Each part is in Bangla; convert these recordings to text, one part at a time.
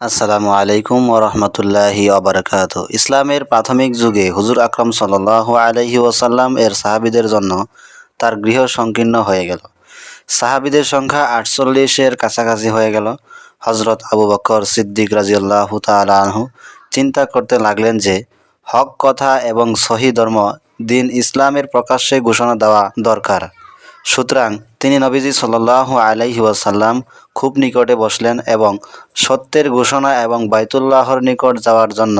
আসসালামু আলাইকুম ওরহমতুল্লাহি অবরাকাত ইসলামের প্রাথমিক যুগে হুজুর আকরম সাল্লাহ আলহি ওসাল্লাম এর সাহাবিদের জন্য তার গৃহ সংকীর্ণ হয়ে গেল। সাহাবিদের সংখ্যা আটচল্লিশের কাছাকাছি হয়ে গেল। হজরত আবু বকর সিদ্দিক রাজিউল্লাহ তালহু চিন্তা করতে লাগলেন যে, হক কথা এবং সহি ধর্ম দিন ইসলামের প্রকাশ্যে ঘোষণা দেওয়া দরকার। সুতরাং তিনি নবীজি সাল্লাহ আলাইহি ওয়াসাল্লাম খুব নিকটে বসলেন এবং সত্যের ঘোষণা এবং বাইতুল্লাহর নিকট যাওয়ার জন্য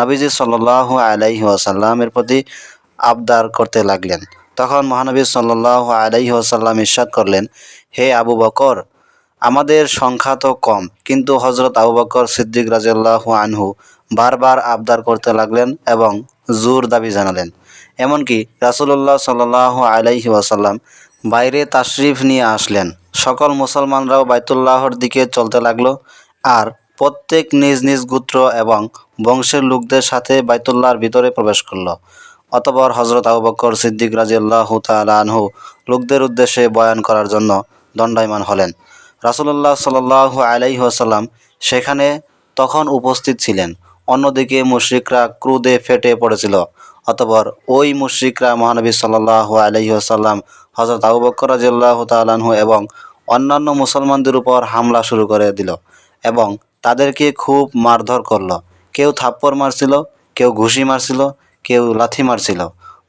নবীজি সাল্লাহ আলাইহি ওয়াসাল্লামের প্রতি আবদার করতে লাগলেন। তখন মহানবী সাল্লাহ আলাইহি ওয়াসাল্লাম ইরশাদ করলেন, হে আবু বকর, আমাদের সংখ্যা তো কম, কিন্তু হজরত আবু বকর সিদ্দিক রাজিয়াল্লাহ আনহু বারবার আবদার করতে লাগলেন এবং জোর দাবি জানালেন। এমনকি রাসুলুল্লাহ সাল্লাহ আলাইহি ওয়াসাল্লাম বাইরে তাশরিফ নিয়ে আসলেন। সকল মুসলমানরাও বাইতুল্লাহর দিকে চলতে লাগল আর প্রত্যেক নিজ নিজ গোত্র এবং বংশের লোকদের সাথে বাইতুল্লাহর ভিতরে প্রবেশ করল। অতপর হজরত আবু বকর সিদ্দিক রাজিয়াল্লাহ তাআলা আনহু লোকদের উদ্দেশ্যে বয়ান করার জন্য দণ্ডায়মান হলেন। রাসুলুল্লাহ সাল্লাহ আলাইহি ওয়াসাল্লাম সেখানে তখন উপস্থিত ছিলেন। অন্যদিকে মুশরিকরা ক্রুদে ফেটে পড়েছিল। অতপর ওই মুশরিকরা মহানবী সাল্লাহ আলহি আসাল্লাম হজরত আবু বকর রাজিয়াল্লাহ তালাহু এবং অন্যান্য মুসলমানদের উপর হামলা শুরু করে দিল এবং তাদেরকে খুব মারধর করল। কেউ থাপ্পড় মারছিল, কেউ ঘুষি মারছিল, কেউ লাথি মারছিল।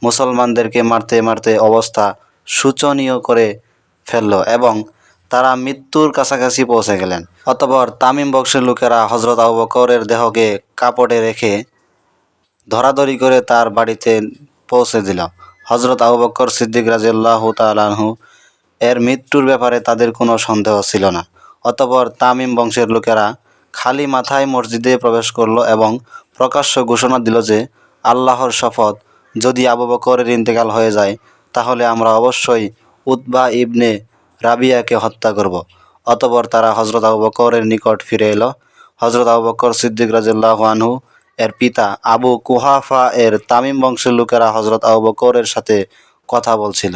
মুসলমানদেরকে মারতে মারতে অবস্থা শোচনীয় করে ফেলল এবং তারা মৃত্যুর কাছাকাছি পৌঁছে গেলেন। অতপর তামিম বক্সের লোকেরা হজরত আবু বকরের দেহকে কাপড়ে রেখে ধরাধরি করে তার বাড়িতে পৌঁছে দিল। হজরত আবু বকর সিদ্দিক রাজিয়াল্লাহ তালাহু এর মৃত্যুর ব্যাপারে তাদের কোনো সন্দেহ ছিল না। অতপর তামিম বংশের লোকেরা খালি মাথায় মসজিদে প্রবেশ করল এবং প্রকাশ্য ঘোষণা দিল যে, আল্লাহর শপথ যদি আবু বকরের ইন্তেকাল হয়ে যায়, তাহলে আমরা অবশ্যই উতবা ইবনে রাবিয়াকে হত্যা করব। অতপর তারা হজরত আবু বকরের নিকট ফিরে এলো। হজরত আবু বকর সিদ্দিক আনহু এর পিতা আবু কুহাফা এর তামিম বংশের লোকেরা হজরত আবু বকরের সাথে কথা বলছিল।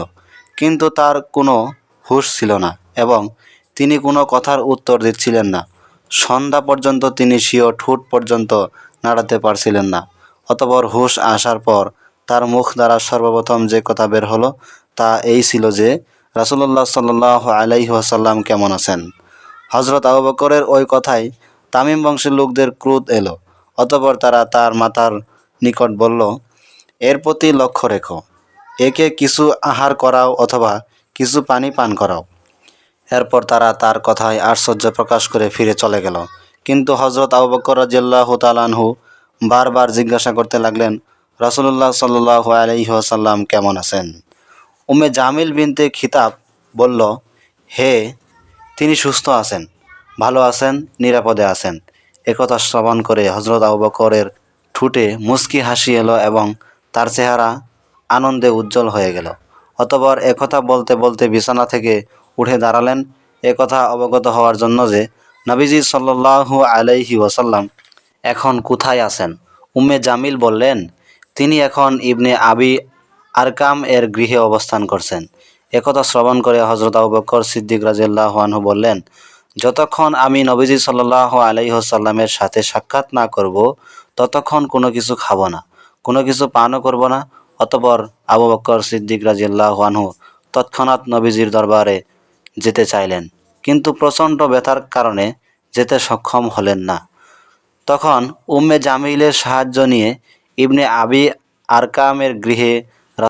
কিন্তু তার কোনো হুঁশ ছিল না এবং তিনি কোনো কথার উত্তর দিচ্ছিলেন না। সন্ধ্যা পর্যন্ত তিনি স্বীয় ঠোঁট পর্যন্ত নাড়াতে পারছিলেন না। অতপর হুঁশ আসার পর তার মুখ দ্বারা সর্বপ্রথম যে কথা বের হলো তা এই ছিল যে রাসুল্লাহ সাল্লাহ আলাইহি ওয়াসাল্লাম কেমন আছেন? হজরত আবু বকরের ওই কথাই তামিম বংশের লোকদের ক্রোধ এলো। অতপর তারা তার মাতার নিকট বলল, এর প্রতি লক্ষ্য রেখো। একে কিছু আহার করাও অথবা কিছু পানি পান করাও। এরপর তারা তার কথায় আশ্চর্য প্রকাশ করে ফিরে চলে গেল। কিন্তু হজরত আবু বকর তালানহু বারবার জিজ্ঞাসা করতে লাগলেন রসুল্লাহ সাল্লাহ আলহিহাসাল্লাম কেমন আছেন? উমে জামিল বিনতে খিতাব বলল, হে, তিনি সুস্থ আছেন, ভালো আছেন, নিরাপদে আছেন। একথা শ্রবণ করে হজরত আবু বকরের ঠুটে মুস্কি হাসি এলো এবং তার চেহারা আনন্দে উজ্জ্বল হয়ে গেল। অতপর একথা বলতে বলতে বিছানা থেকে উঠে দাঁড়ালেন। একথা অবগত হওয়ার জন্য যে নবীজি সাল্লাল্লাহু আলাইহি ওয়াসাল্লাম এখন কোথায় আছেন? উম্মে জামিল বললেন, তিনি এখন ইবনে আবি আরকাম এর গৃহে অবস্থান করছেন। একথা শ্রবণ করে হজরত আবু বকর সিদ্দিক রাজিয়াল্লাহু আনহু বললেন যতক্ষণ আমি নবীজি সাল্লাহ আলাইসাল্লামের সাথে সাক্ষাৎ না করব, ততক্ষণ কোনো কিছু খাব না, কোনো কিছু পানও করব না। অতপর আবু বকর সিদ্দিক রাজিয়াল্লাহ আনহু তৎক্ষণাৎ নবীজির দরবারে যেতে চাইলেন। কিন্তু প্রচণ্ড ব্যথার কারণে যেতে সক্ষম হলেন না। তখন উম্মে জামিলের সাহায্য নিয়ে ইবনে আবি আরকামের গৃহে